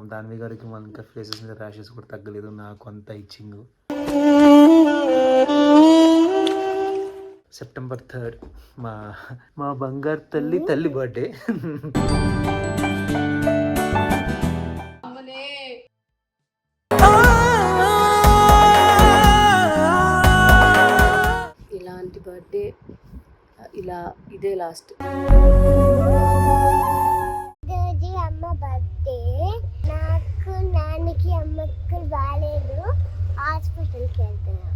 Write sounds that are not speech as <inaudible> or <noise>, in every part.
పాపం దానివి గారికి మన ఇంకా ఫేసెస్ మీద ర్యాషెస్ కూడా తగ్గలేదు. నాకు అంత ఇచ్చింగ్ సెప్టెంబర్ థర్డ్ మా మా బంగారు తల్లి తల్లి బర్త్డే ఇలాంటి బర్త్డే ఇలా ఇదే లాస్ట్ రోజు నాకు నాన్నకి అమ్మకి బాగాలేదు హాస్పిటల్కి వెళ్తున్నాను.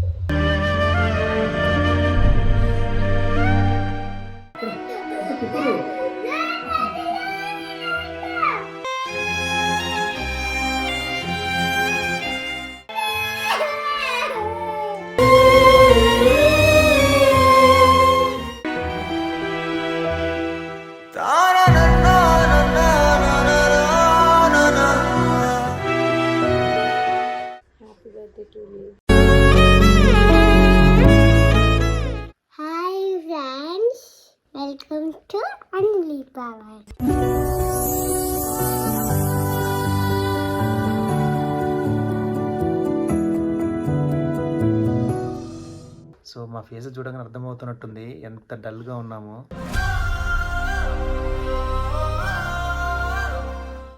Welcome to only power so మా ఫేస్ చూడగానే అర్థమవుతున్నట్టుంది. ఎంత డల్గా ఉన్నామో.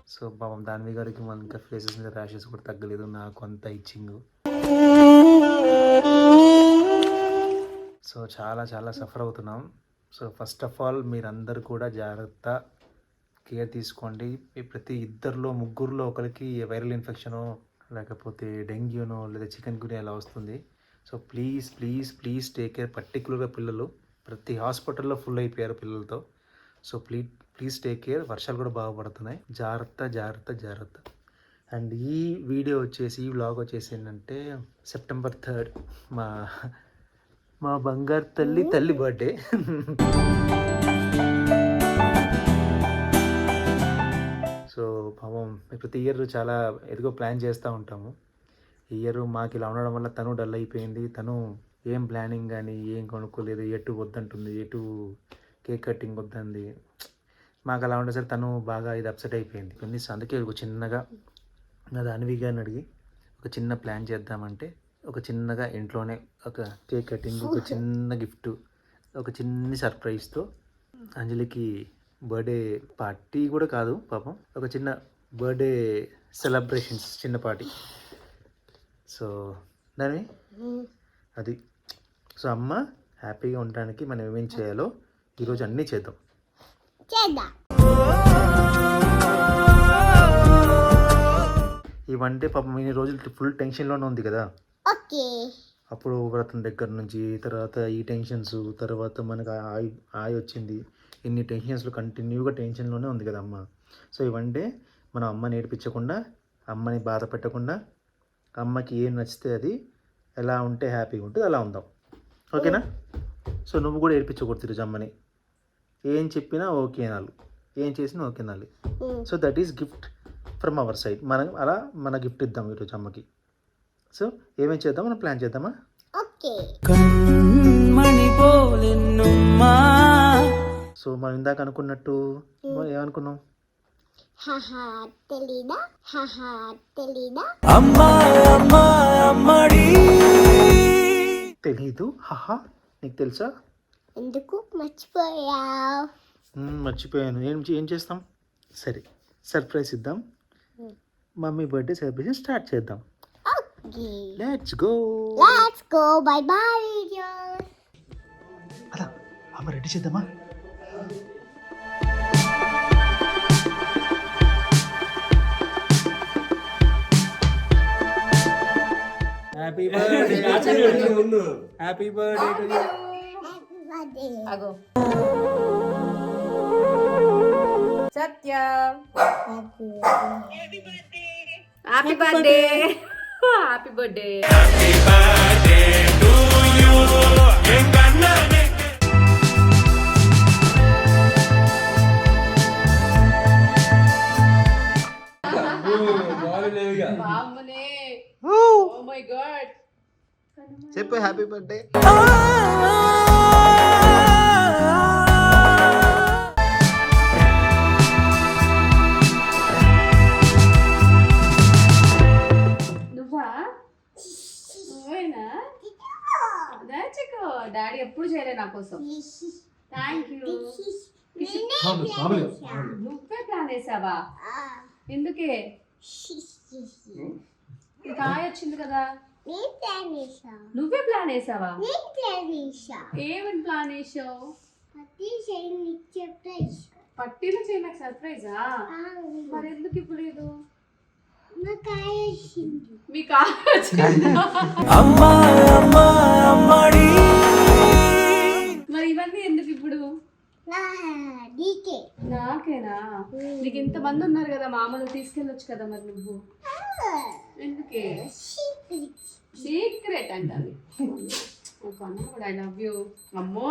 సో పాపం దాన్వి గారికి మన ఇంకా ఫేసెస్ మీద ర్యాషెస్ కూడా తగ్గలేదు. నాకు అంత ఇచ్చింగ్ సో చాలా చాలా సఫర్ అవుతున్నాం. సో ఫస్ట్ ఆఫ్ ఆల్ మీరందరూ కూడా జాగ్రత్త కేర్ తీసుకోండి. ప్రతి ఇద్దరిలో ముగ్గురులో ఒకరికి వైరల్ ఇన్ఫెక్షనో లేకపోతే డెంగ్యూనో లేదా చికెన్ గురి అలా వస్తుంది. So please please please take care. పర్టికులర్గా పిల్లలు ప్రతి హాస్పిటల్లో ఫుల్ అయిపోయారు పిల్లలతో. So please please take care. వర్షాలు కూడా బాగుపడుతున్నాయి జాగ్రత్త జాగ్రత్త జాగ్రత్త. అండ్ ఈ వీడియో వచ్చేసి ఈ వ్లాగ్ వచ్చేసి ఏంటంటే సెప్టెంబర్ థర్డ్ మా మా బంగారు తల్లి తల్లి బర్త్డే. సో పాపం ప్రతి ఇయర్ చాలా ఎదుగో ప్లాన్ చేస్తూ ఉంటాము. ఈ ఇయర్ మాకు ఇలా ఉండడం వల్ల తను డల్ అయిపోయింది. తను ఏం ప్లానింగ్ కానీ ఏం కొనుక్కోలేదు. ఎటు వద్దంటుంది? ఎటు కేక్ కటింగ్ వద్దంది? మాకు అలా ఉండేసరికి తను బాగా ఇది అప్సెట్ అయిపోయింది. కొన్ని అందుకే ఒక చిన్నగా నా దానివి గారిని అడిగి ఒక చిన్న ప్లాన్ చేద్దామంటే ఒక చిన్నగా ఇంట్లోనే ఒక కేక్ కటింగ్ ఒక చిన్న గిఫ్ట్ ఒక చిన్ని సర్ప్రైజ్తో అంజలికి బర్త్డే పార్టీ కూడా కాదు పాపం ఒక చిన్న బర్త్డే సెలబ్రేషన్స్ చిన్న పార్టీ. సో దాని అది. సో అమ్మ హ్యాపీగా ఉండడానికి మనం ఏమేం చేయాలో ఈరోజు అన్నీ చేద్దాం. చేద్దాం. ఇవంటే పాపం ఇన్ని రోజులు ఫుల్ టెన్షన్లోనే ఉంది కదా. ఓకే. అప్పుడు వ్రతం దగ్గర నుంచి తర్వాత ఈ టెన్షన్స్ తర్వాత మనకు ఆయి ఆయి వచ్చింది. ఇన్ని టెన్షన్స్లో కంటిన్యూగా టెన్షన్లోనే ఉంది కదా అమ్మ. సో ఇవంటే మనం అమ్మ నేర్పించకుండా అమ్మని బాధ పెట్టకుండా అమ్మకి ఏం నచ్చితే అది ఎలా ఉంటే హ్యాపీగా ఉంటుంది అలా ఉందాం. ఓకేనా? సో నువ్వు కూడా ఏడిపించకూడదు ఈరోజు అమ్మని. ఏం చెప్పినా ఓకే అనాలి. ఏం చేసినా ఓకే అనాలి. So that is gift from our side. మనం అలా మన గిఫ్ట్ ఇద్దాం ఈరోజు అమ్మకి. సో ఏమేమి చేద్దాం? మనం ప్లాన్ చేద్దామా? సో మనం ఇందాక అనుకున్నట్టు ఏమనుకున్నాం? తెలీదు? హహా నీకు తెలుసా? ఎందుకు మర్చిపోయా మర్చిపోయాను. ఏం ఏం చేస్తాం? సరే సర్ప్రైజ్ ఇద్దాం. మమ్మీ బర్త్డే సెలబ్రేషన్ స్టార్ట్ చేద్దాం. Okay let's go let's go bye bye videos అలా అమ్మ రెడీ చేద్దామా happy birthday happy birthday birthday అగో Satya happy birthday happy birthday బామ్మనే oh my God చెప్పు హ్యాపీ బర్త్డే డాడీ ఎప్పుడు చేయలే నా కోసం. థ్యాంక్ యూ నువ్వే ప్లాన్ వేసావా? ఎందుకే? కాయ వచ్చింది కదా. నువ్వే ప్లాన్ వేసావా? ఏమని ప్లాన్ వేసావు? పట్టీలు చేయి నాకు సర్ప్రైజా? మరి ఎందుకు ఇవ్వలేదు? మీ కాయ వచ్చిందా? అమ్మా అమ్మా అమ్మడి. ఇప్పుడు? నాకేనా? నీకు ఇంత మంది ఉన్నారు కదా మామూలు తీసుకెళ్ళొచ్చు కదా మరి నువ్వు? ఎందుకే? సీక్రెట్ అంటారు. కూడా ఐ లవ్ యూ అమ్మో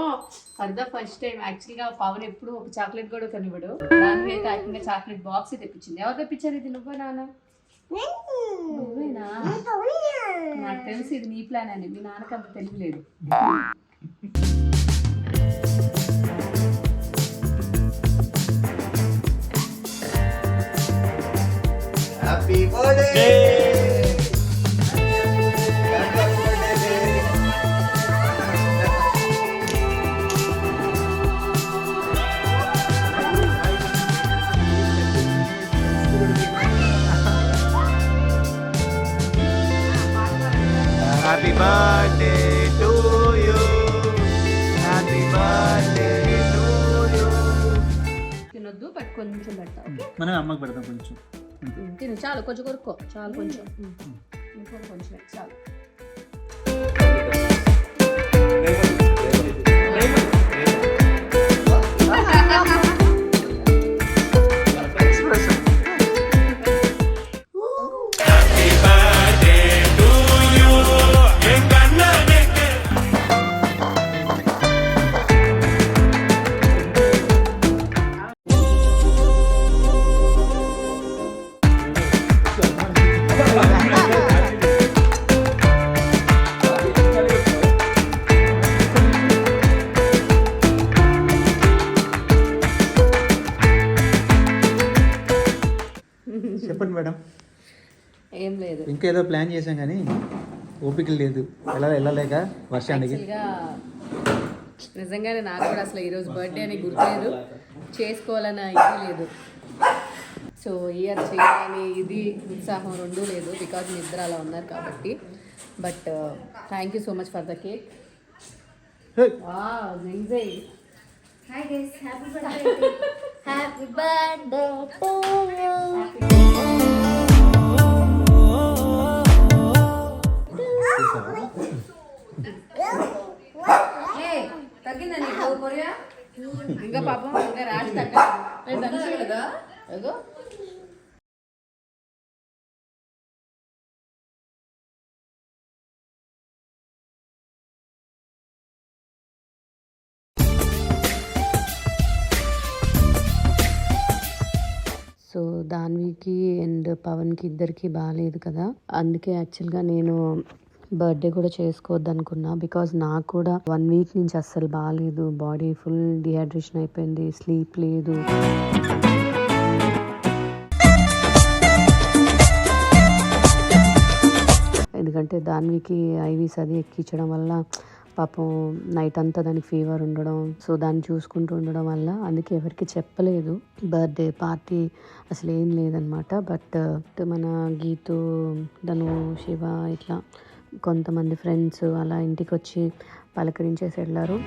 ఫర్ ద ఫస్ట్ టైం యాక్చువల్గా పవన్ ఎప్పుడు ఒక చాక్లెట్ కూడా కనివ్వడు. దాని అయితే యాక్చువల్గా చాక్లెట్ బాక్స్ తెప్పించింది. ఎవరు తెప్పించారు ఇది? నువ్వే నాన్న? నువ్వేనా? నాకు తెలిసి ఇది నీ ప్లాన్ అని. మీ నాన్నకి అంత తెలియలేదు. <laughs> Happy birthday! Happy birthday to you. Happy birthday to you. తినొద్దు బట్ కొంచెం పెడతా ఓకే మనం అమ్మకి పెడతాం కొంచెం తిను చాలు కొంచెం కొరుక్కో చాలు కొంచెం ఇంకొక కొంచెం చాలు చెప్పండి చేసాం కానీ ఓపిక లేదు. ఎలా వెళ్ళలేక వర్షానికి? నిజంగానే నాకు కూడా అసలు ఈరోజు బర్త్డే అని గుర్తులేదు. చేసుకోవాలన్న ఇది లేదు. సో ఇయర్ చేయాలని ఇది ఉత్సాహం రెండూ లేదు బికాజ్ మీ ఇద్దరు అలా ఉన్నారు కాబట్టి. But thank you so much for the cake Hey. Enjoy Hi guys, <laughs> తగ్గిందా నీకు? కొరియా? ఇంకా <laughs> పాపం ఇంకా రాసి <laughs> తగ్గదు. ఏదో సో దాన్వికి అండ్ పవన్కి ఇద్దరికి బాగాలేదు కదా? అందుకే యాక్చువల్గా నేను బర్త్డే కూడా చేసుకోవద్దు అనుకున్నా బికాజ్ నాకు కూడా వన్ వీక్ నుంచి అస్సలు బాగాలేదు బాడీ ఫుల్ డిహైడ్రేషన్ అయిపోయింది స్లీప్ లేదు. ఎందుకంటే దానికి ఐవీస్ అది ఎక్కించడం వల్ల పాపం నైట్ అంతా దానికి ఫీవర్ ఉండడం సో దాన్ని చూసుకుంటూ ఉండడం వల్ల అందుకే ఎవరికి చెప్పలేదు. బర్త్డే పార్టీ అసలు ఏం లేదనమాట. బట్ మన గీతు ధను శివ ఇట్లా కొంతమంది ఫ్రెండ్స్ అలా ఇంటికి వచ్చి పలకరించేసి వెళ్ళారు.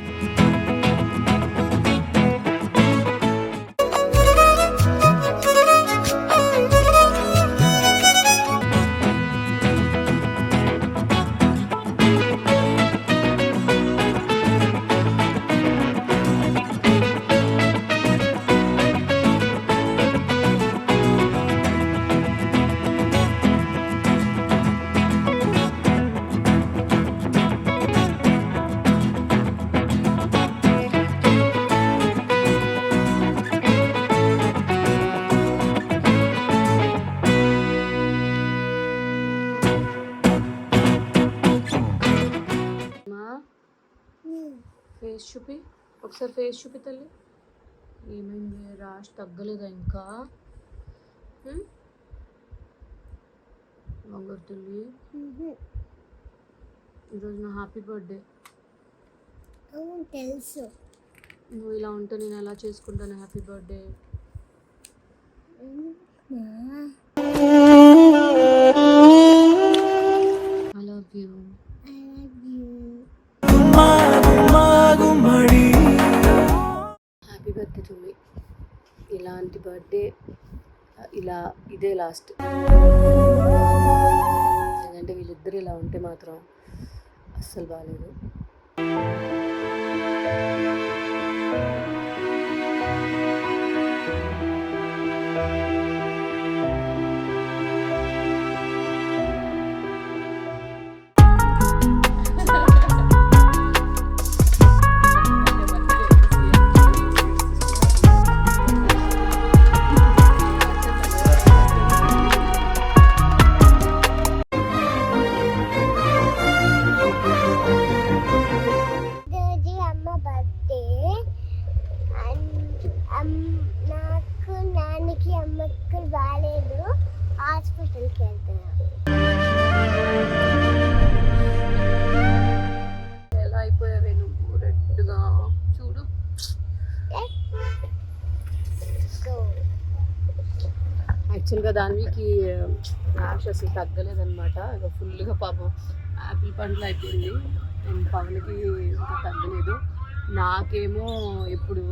ఫేస్ చూపి ఒకసారి ఫేస్ చూపి తల్లి. ఏమైంది రాష్ తగ్గలేదా ఇంకా? బంగారు తల్లి. ఈరోజు నా హ్యాపీ బర్త్డే. తెలుసు. నువ్వు ఇలా ఉంటే నేను ఎలా చేసుకుంటాను happy birthday? I love you. Happy ఇలాంటి బర్త్డే ఇలా ఇదే లాస్ట్. ఎందుకంటే వీళ్ళిద్దరు ఇలా ఉంటే మాత్రం అస్సలు బాగాలేదు ర్యాష్ అసలు తగ్గలేదనమాట ఇక ఫుల్గా పాపం యాపిల్ పండ్లు అయిపోయింది. పవన్కి ఇంకా తగ్గలేదు. నాకేమో ఇప్పుడు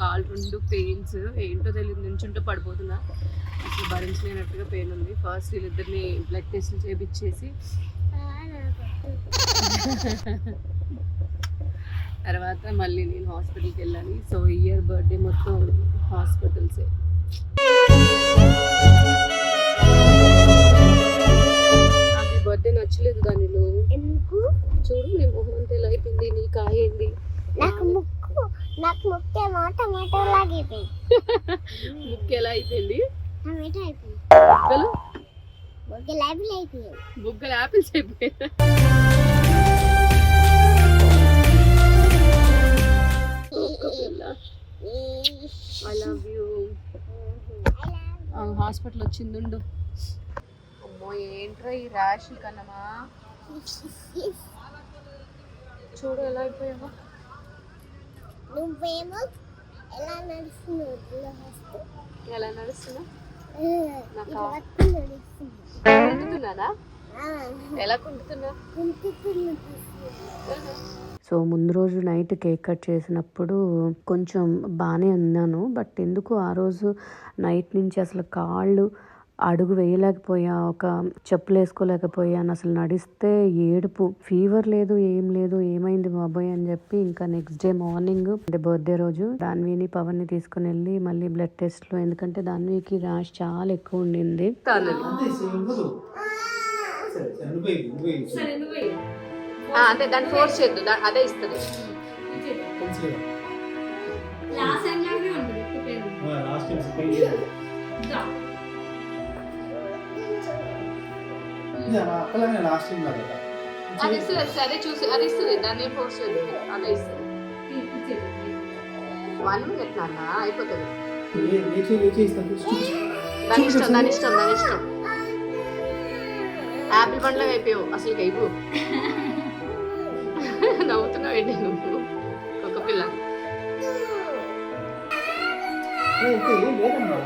కాలు రెండు పెయిన్స్ ఏంటో తెలియదు. నుంచుంటూ పడిపోతున్నా. అసలు భరించలేనట్టుగా పెయిన్ ఉంది. ఫస్ట్ వీళ్ళిద్దరిని బ్లడ్ టెస్ట్లు చేపించేసి తర్వాత మళ్ళీ నేను హాస్పిటల్కి వెళ్ళాలి. సో ఇయర్ బర్త్డే మొత్తం హాస్పిటల్సే. నచ్చలేదు దానిలో. ఎందుకు? చూడు నీ మొహం అంతా ఎలా అయిపోయింది నీ కాయ ఏంది నాకు ముక్కు నాకు ముక్కే మాట టమాటో లాగైపోయింది <laughs> ముక్కు ఎలా అయిపోయింది? టమాటో అయిపోయింది. బుగ్గలు గులాబీలు అయిపోయింది బుగ్గలు యాపిల్స్ అయిపోయాయి. ఐ లవ్ యూ హాస్పిటల్ వచ్చిందుండు ఏంట్రా ఈ ర్యాష్ కన్నమా చూడు ఎలా అయిపోయావో నువ్వేమో ఎలా నడుస్తున్నావు ఎలా నడుస్తున్నా? నాకు ఇట్లా పట్టుకుని నడుస్తున్నావు. కుంటున్నానా ఎలా కుంటున్నా కుంటుకుని సో ముందు రోజు నైట్ కేక్ కట్ చేసినప్పుడు కొంచెం బాగానే ఉన్నాను బట్ ఎందుకు ఆ రోజు నైట్ నుంచి అసలు కాళ్ళు అడుగు వేయలేకపోయా ఒక చెప్పులు వేసుకోలేకపోయాను. అసలు నడిస్తే ఏడుపు ఫీవర్ లేదు ఏం లేదు ఏమైంది బాబోయ్ అని చెప్పి ఇంకా నెక్స్ట్ డే మార్నింగ్ అంటే బర్త్డే రోజు దాన్విని పవన్ని తీసుకుని వెళ్ళి మళ్ళీ బ్లడ్ టెస్ట్లో. ఎందుకంటే దాన్వికి ర్యాష్ చాలా ఎక్కువ ఉండింది. అంటే దాన్ని ఫోర్స్ చేయొద్దు అదే ఇస్తుంది. లాస్ట్ టైం కదా. అది ఇస్తుంది చూసి అది ఇస్తుంది దాన్ని ఫోర్స్ అదే ఇస్తుంది. వన్ మినిట్ నాన్న అయిపోతుంది. దాని ఇష్టం దాని ఇష్టం దాని ఇష్టం. యాపిల్ పండ్లకు అయిపోయావు అసలు అయిపో నవ్వుతున్నావు ఏంటి నువ్వు? ఒక పిల్ల. లేదమ్మా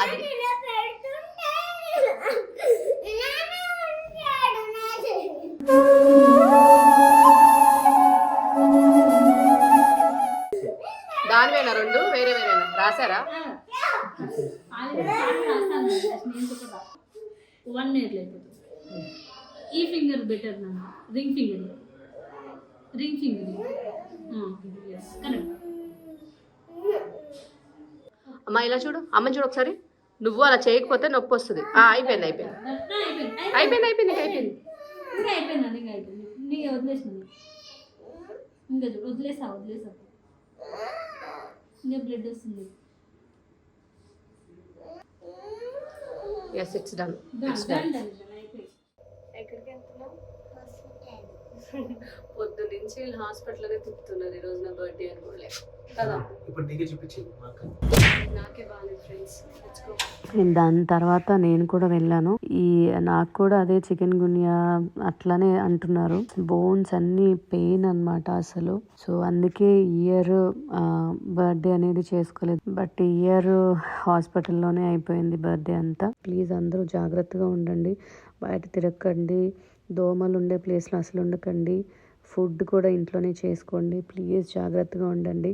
అది దానివేనా రెండు? వేరే వేరేనా రాశారా వన్ ఇయర్ అయిపోతుంది ఈ ఫింగర్ బెటర్ నాన్న. రింగ్ ఫింగర్ రింగ్ ఫింగర్ అమ్మ ఇలా చూడు అమ్మని చూడు ఒకసారి. నువ్వు అలా చేయకపోతే నొప్పి వస్తుంది. ఆ, అయిపోయింది అయిపోయింది. అయిపోయింది అయిపోయింది అయిపోయింది. ఇంకా అయిపోయిందా? నీకు అయిపోయింది? నీకు వదిలేసింది? ఇంకా చూడు వదిలేసా వదిలేసా ఇంకా బ్లడ్ వస్తుంది. Yes it's done it's done ఎక్కడికి పొద్దు నుంచి హాస్పిటల్గా తిప్పుతున్నారు ఈరోజు నా బర్త్డే అని కూడా. లేదు కదా? ఇప్పుడు నీకే చూపించింది మాకు. నాకే బాగాలేదు ఫ్రెండ్స్. దాని తర్వాత నేను కూడా వెళ్ళాను. ఈ నాకు కూడా అదే చికెన్ గున్యా అట్లానే అంటున్నారు. బోన్స్ అన్ని పెయిన్ అన్నమాట అసలు. సో అందుకే ఇయర్ బర్త్డే అనేది చేసుకోలేదు. బట్ ఇయర్ హాస్పిటల్లోనే అయిపోయింది బర్త్డే అంతా. ప్లీజ్ అందరూ జాగ్రత్తగా ఉండండి. బయట తిరగకండి. దోమలు ఉండే ప్లేస్లో అసలు ఉండకండి ఫుడ్ కూడా ఇంట్లోనే చేసుకోండి. ప్లీజ్ జాగ్రత్తగా ఉండండి.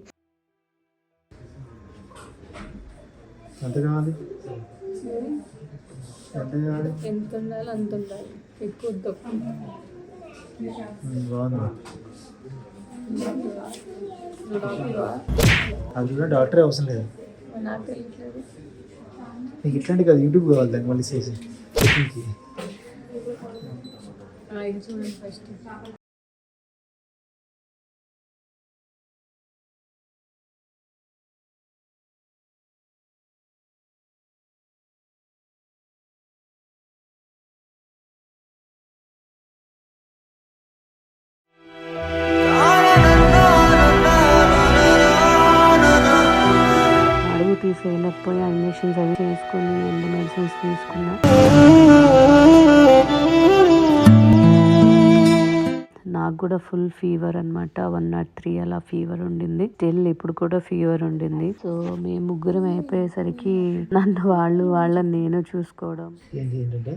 ఎంత కావాలి ఎంత కావాలి ఎంత ఉండాలో అంత ఉండాలి ఎక్కువ వద్దు బాగుంది. అది కూడా డాక్టరే అవసరం లేదు. నాకు తెలియట్లేదు. నీకు ఇట్లాంటి కాదు యూట్యూబ్ కావాలి దానికి మళ్ళీ చేసి. టెక్నిక్కి ఇది చూడండి ఫస్ట్ ఫుల్ ఫీవర్ అన్నమాట. వన్ నాట్ త్రీ అలా ఫీవర్ ఉండింది. స్టిల్ ఇప్పుడు కూడా ఫీవర్ ఉండింది. సో మేము ముగ్గురం అయిపోయేసరికి నన్ను వాళ్ళు వాళ్ళని నేను చూసుకోవడం. ఏంటి ఏంటంటే?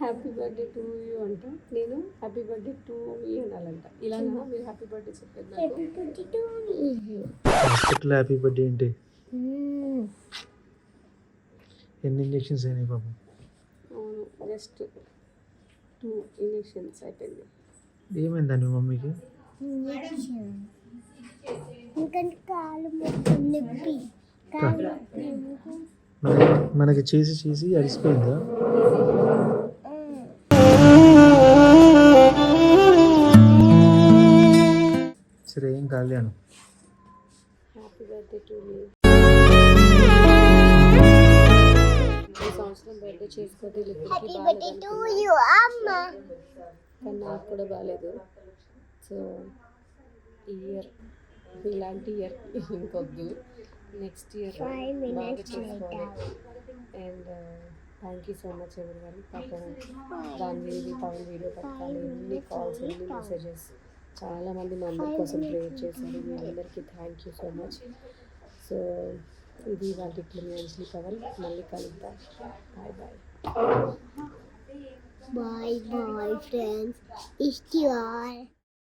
హ్యాపీ బర్త్డే టు యూ అంట. నేను హ్యాపీ బర్త్డే టు యూ అనాలంట. ఇలా మీరు హ్యాపీ బర్త్డే చెప్పేది నాకు. హాస్పిటల్ హ్యాపీ బర్త్డే ఏంటి? ఎన్ని ఇంజెక్షన్స్ అయినాయి పాపం? అవును జస్ట్ టూ ఇంజెక్షన్స్ అయిపోయింది ఏమైందండి మీ మమ్మీకి? మనకి చేసి చేసి అడిసిపోయిందా సరే ఏం కాలేను హ్యాపీ బర్త్డే టు మీ ఈ సంవత్సరం బర్త్డే కానీ నాకు కూడా బాగాలేదు సో ఈ ఇయర్ ఇలాంటి ఇయర్ ఇంకొద్దు. నెక్స్ట్ ఇయర్ బాగా చేసుకోవాలి. And thank you so much ఎవరి గారు. పాపం దాని వీడియో పవన్ వీడియో పెట్టాలి. ఎన్ని కాల్స్ ఎన్ని మెసేజెస్ చాలామంది మా అందరి కోసం ప్రేయర్ చేశారు. మీ అందరికీ thank you so much so ఇది వాళ్ళ మీ అంజలి పవన్. మళ్ళీ కలుద్దాం. Bye bye bye bye friends ఇష్టి